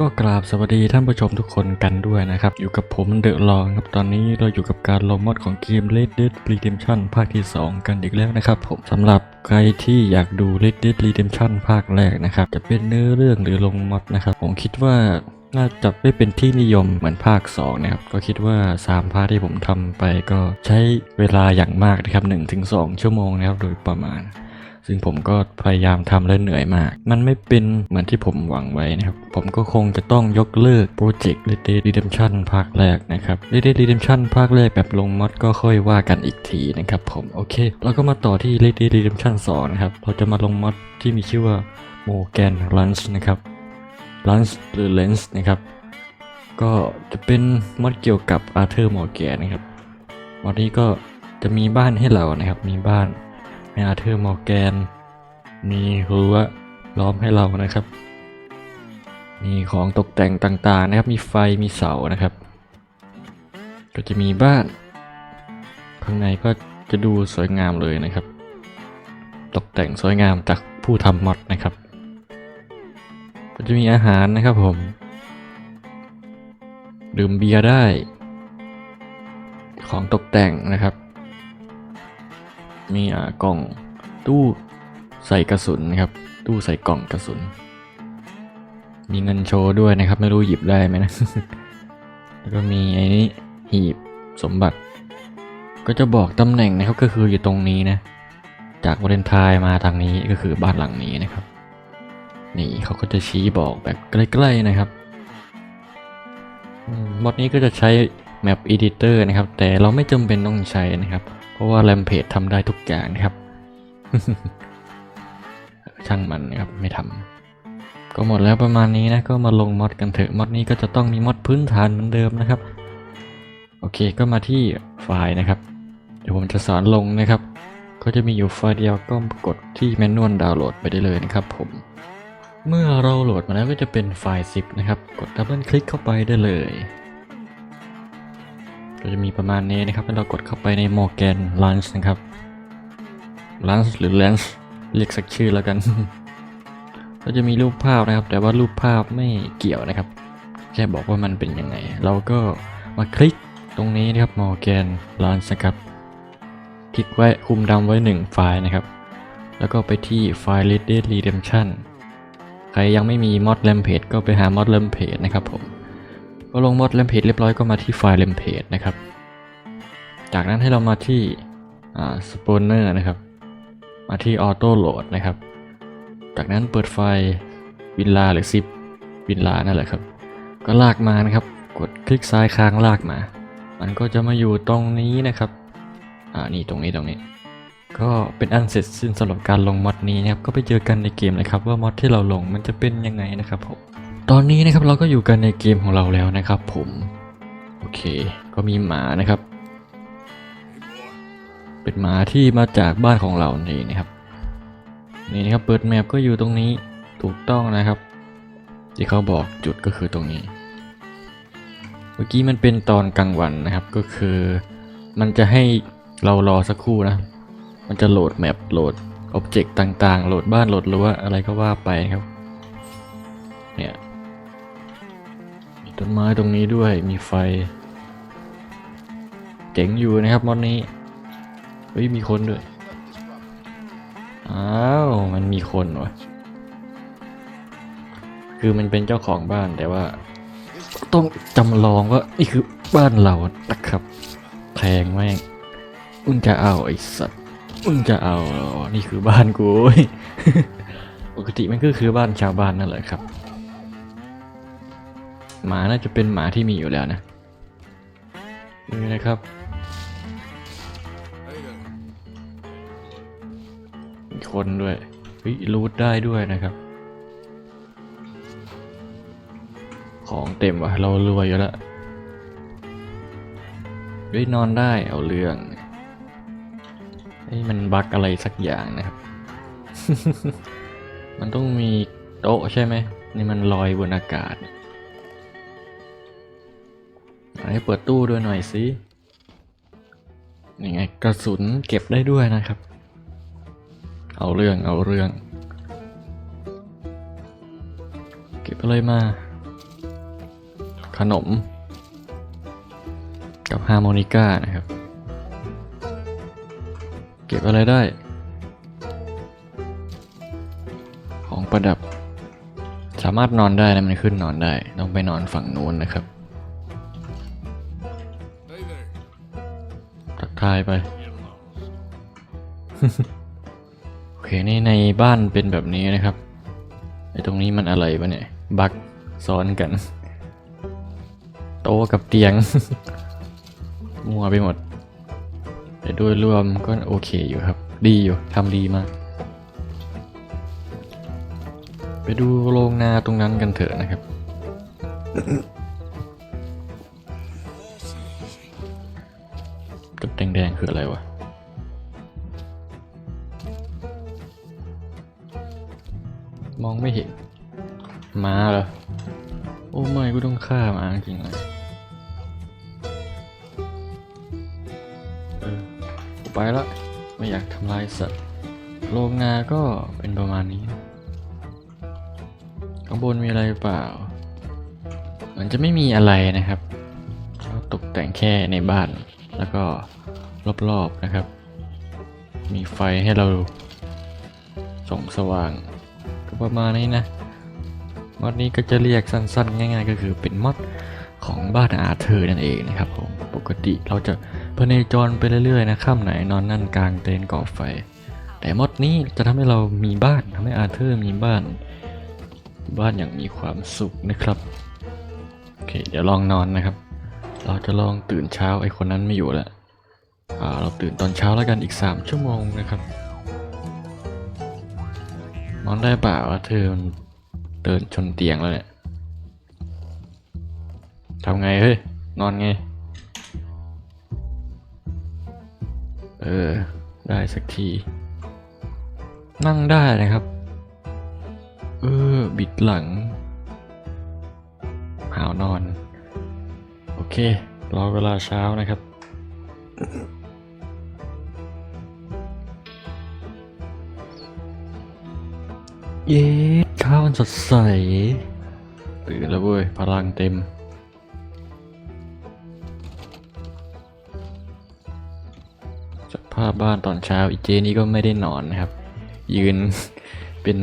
ก็กราบสวัสดีท่านผู้ชมทุกคนกันด้วยนะครับ อยู่กับผมเดอะลองครับตอนนี้เราอยู่กับการลงมอดของเกม Red Dead Redemption ภาคที่ 2 กันอีกแล้วนะครับผมสำหรับใครที่อยากดู Red Dead Redemption ภาคแรกนะครับ จะเป็นเนื้อเรื่องหรือลงมอดนะครับ ผมคิดว่าน่าจะไม่เป็นที่นิยมเหมือนภาค 2 นะครับ ก็คิดว่า 3 ภาคที่ผมทำไปก็ใช้เวลาอย่างมากนะครับ1-2 ชั่วโมงนะครับโดยประมาณ ซึ่งผมก็พยายามทำและเหนื่อยมาก มันไม่เป็นเหมือนที่ผมหวังไว้นะครับ ผมก็คงจะต้องยกเลิกโปรเจกต์ Red Dead Redemption ภาคแรกนะครับ Red Dead Redemption ภาคแรกแบบลงมอดก็ค่อยว่ากันอีกทีนะครับผมโอเคแล้วก็มาต่อที่ Red Dead Redemption 2 นะครับ เราจะมาลงมอดที่มีชื่อว่า Morgan Lunch นะครับ Lunch หรือ Lens นะครับ ก็จะเป็นมอดเกี่ยวกับอาร์เธอร์มอร์แกนนะครับมอดนี้ก็จะมีบ้านให้เรานะครับ มีบ้าน มีอาเธอร์มอร์แกน มีรั้วล้อมให้เรานะครับ มีของตกแต่งต่างๆนะครับ มีไฟ มีเสานะครับ ก็จะมีบ้าน ข้างในก็จะดูสวยงามเลยนะครับ ตกแต่งสวยงามจากผู้ทำมอดนะครับ ก็จะมีอาหารนะครับผม ดื่มเบียร์ได้ ของตกแต่งนะครับ มีอ่ากล่องตู้ใส่กระสุนนะครับ ตู้ใส่กล่องกระสุน มีเงินโชว์ด้วยนะครับ ไม่รู้หยิบได้ไหมนะ แล้วก็มีไอ้นี้หีบสมบัติ ก็จะบอกตำแหน่งนะครับก็คืออยู่ตรงนี้นะ จากวาเลนไทน์มาทางนี้ก็คือบ้านหลังนี้นะครับ นี่เขาก็จะชี้บอกแบบใกล้ๆนะครับมมอดนี้ก็จะใช้ Map Editor นะครับ แต่เราไม่จำเป็นต้องใช้นะครับ เพราะว่า Rampage ทำได้ทุกอย่างนะครับ ช่างมันนะครับไม่ทำก็หมดแล้วประมาณนี้นะ ก็มาลงมอดกันเถอะมอดนี้ก็จะต้องมีมอดพื้นฐานเหมือนเดิมนะครับ โอเคก็มาที่ไฟล์นะครับ เดี๋ยวผมจะสอนลงนะครับ ก็จะมีอยู่ไฟล์เดียวก็กดที่แมนนวลดาวน์โหลดไปได้เลยนะครับ ผมเมื่อเราโหลดมาแล้วก็จะเป็นไฟล์ zip นะครับ กดดับเบิลคลิกเข้าไปได้เลย ก็จะมีประมาณนี้นะครับแล้วเรากดเข้าไปใน Morgan Lunch นะครับ Lunch หรือ Lens เรียกสักชื่อแล้วกัน ก็จะมีรูปภาพนะครับ แต่ว่ารูปภาพไม่เกี่ยวนะครับ แค่บอกว่ามันเป็นยังไง เราก็มาคลิกตรงนี้นะครับ Morgan Lunch นะครับคลิกไว้คุมดำไว้ 1 ไฟล์นะครับ แล้วก็ไปที่ไฟล์ Red Dead Redemption ใครยังไม่มี mod Rampage ก็ไปหา mod Rampage นะครับผม ก็ลง mod Rampage เรียบร้อยก็มาที่ไฟล์ Rampage นะครับ จากนั้นให้เรามาที่อ่า Spawner นะครับ มาที่ Auto Load นะครับ จากนั้นเปิดไฟล์วินลาหรือ zip วินลานั่นแหละครับ ก็ลากมานะครับ กดคลิกซ้ายค้างลากมา มันก็จะมาอยู่ตรงนี้นะครับ อ่า นี่ตรงนี้ตรงนี้ ก็เป็นอันเสร็จสิ้นสำหรับการลงมอดนี้นะครับ ก็ไปเจอกันในเกมเลยครับ ว่ามอดที่เราลงมันจะเป็นยังไงนะครับผม ตอนนี้นะครับเราก็อยู่กันในเกมของเราแล้วนะครับ ผมโอเค ก็มีหมานะครับ เป็นหมาที่มาจากบ้านของเรานี่นะครับนี่นะครับเปิดแมปก็อยู่ตรงนี้ถูกต้องนะครับ ที่เขาบอกจุดก็คือตรงนี้ เมื่อกี้มันเป็นตอนกลางวันนะครับก็คือ มันจะให้เรารอสักครู่นะ มันจะโหลดแมปโหลดอ็อบเจกต์ต่างๆ โหลดบ้านโหลดรั้วอะไรก็ว่าไปครับเนี่ย ต้นไม้ตรงนี้ด้วยมีไฟ เจ๋งอยู่นะครับมอดนี้ เฮ้ย มีคนด้วย อ้าว มันมีคนวะคือมันเป็นเจ้าของบ้านแต่ว่า ต้องจำลองว่า นี่คือบ้านเรานะครับแพงแม่งมึงจะเอาไอ้สัตว์มึงจะเอานี่คือบ้านกูปกติมันก็คือบ้านชาวบ้านนั่นแหละครับ หมาน่าจะเป็นหมาที่มีอยู่แล้วนะนี่นะครับมีคนด้วยเฮ้ยรูทได้ด้วยนะครับ ของเต็มว่ะเรารวยอยู่แล้วเฮ้ยนอนได้เอาเรื่องเฮ้มันบักอะไรสักอย่างนะครับ มันต้องมีโต๊ะใช่ไหมนี่มันลอยบนอากาศ ให้เปิดตู้ด้วยหน่อยสิยังไงกระสุนเก็บได้ด้วยนะครับ เอาเรื่องเอาเรื่อง เก็บอะไรมา ขนม กับฮาร์โมนิก้านะครับ เก็บอะไรได้ ของประดับ สามารถนอนได้นะมันขึ้นนอนได้ ต้องไปนอนฝั่งนู้นนะครับ ทักทายไป โอเค นี่ในบ้านเป็นแบบนี้นะครับ ไอตรงนี้มันอะไรปะเนี่ย บักซ้อนกัน โต๊ะกับเตียง มัวไปหมด แต่โดยรวมก็โอเคอยู่ครับ ดีอยู่ทำดีมาก ไปดูโรงนาตรงนั้นกันเถอะนะครับ แดงๆคืออะไรวะ มองไม่เห็น มาเหรอ โอ้ไม่กูต้องฆ่ามาจริงเลยเออไปละไม่อยากทำลายสัตว์ โรงนาก็เป็นประมาณนี้ ข้างบนมีอะไรเปล่า มันจะไม่มีอะไรนะครับ ตกแต่งแค่ในบ้านแล้วก็ รอบๆนะครับ มีไฟให้เราส่องสว่าง ก็ประมาณนี้นะมอดนี้ก็จะเรียกสั้นๆ ง่าย ๆ ก็คือเป็นมอดของบ้านอาเธอร์นั่นเองนะครับผมปกติเราจะพเนจรไปเรื่อยๆนะค่ำไหนนอนนั่นกลางเต็นท์ก่อไฟ แต่มอดนี้จะทำให้เรามีบ้านทำให้อาเธอร์มีบ้าน บ้านอย่างมีความสุขนะครับโอเคเดี๋ยวลองนอนนะครับ เราจะลองตื่นเช้าไอคนนั้นไม่อยู่แล้ว เราตื่นตอนเช้าแล้วกันอีก 3 ชั่วโมงนะครับนอนได้เปล่าอาเธอเดินชนเตียงแล้วเนี่ยทำไงเฮ้ย นอนไง เออ ได้สักที นั่งได้นะครับ เออ บิดหลัง หาวนอน โอเค รอเวลาเช้านะครับ เย้ข้าวมันสดใส ตื่นแล้วเว้ย พลังเต็มสภาพบ้านตอนเช้าอีเจนี่ก็ไม่ได้นอนนะครับ ยืน เป็น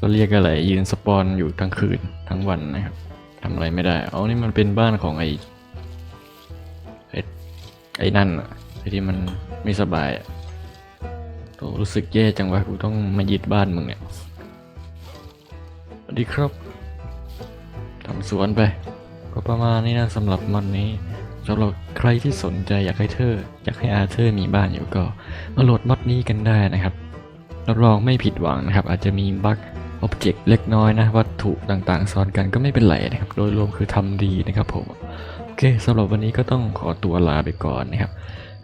ก็เรียกอะไร ยืนสปอนอยู่ทั้งคืนทั้งวันนะครับทำอะไรไม่ได้ เอานี่มันเป็นบ้านของไอ้ไอ้ไอ้นั่นอะไอ้ที่มันไม่สบายอะ โตรู้สึกแย่จังวะกูต้องมายึดบ้านมึงเนี่ยสวัสดีครับทำสวนไป ก็ประมาณนี้นะสำหรับมันนี้สำหรับใครที่สนใจอยากให้เธอ อยากให้อาเธอร์มีบ้านอยู่ก็มาโหลดมอดนี้กันได้นะครับรับรองไม่ผิดหวังนะครับ อาจจะมีบั๊กอ็อบเจกต์เล็กน้อยนะ วัตถุต่างๆ ซ้อนกันก็ไม่เป็นไรนะครับ โดยรวมคือทำดีนะครับผม โอเคสำหรับวันนี้ก็ต้องขอตัวลาไปก่อนนะครับ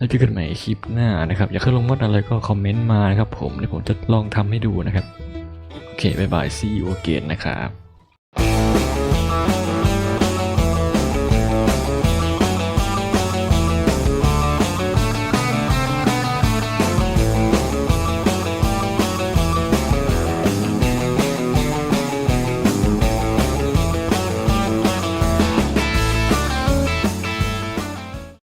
แล้วเจอกันใหม่คลิปหน้านะครับ อยากให้ลงมอดอะไรก็คอมเมนต์มานะครับผมเดี๋ยวผมจะลองทำให้ดูนะครับ โอเคบายบายซีอูเกนนะครับ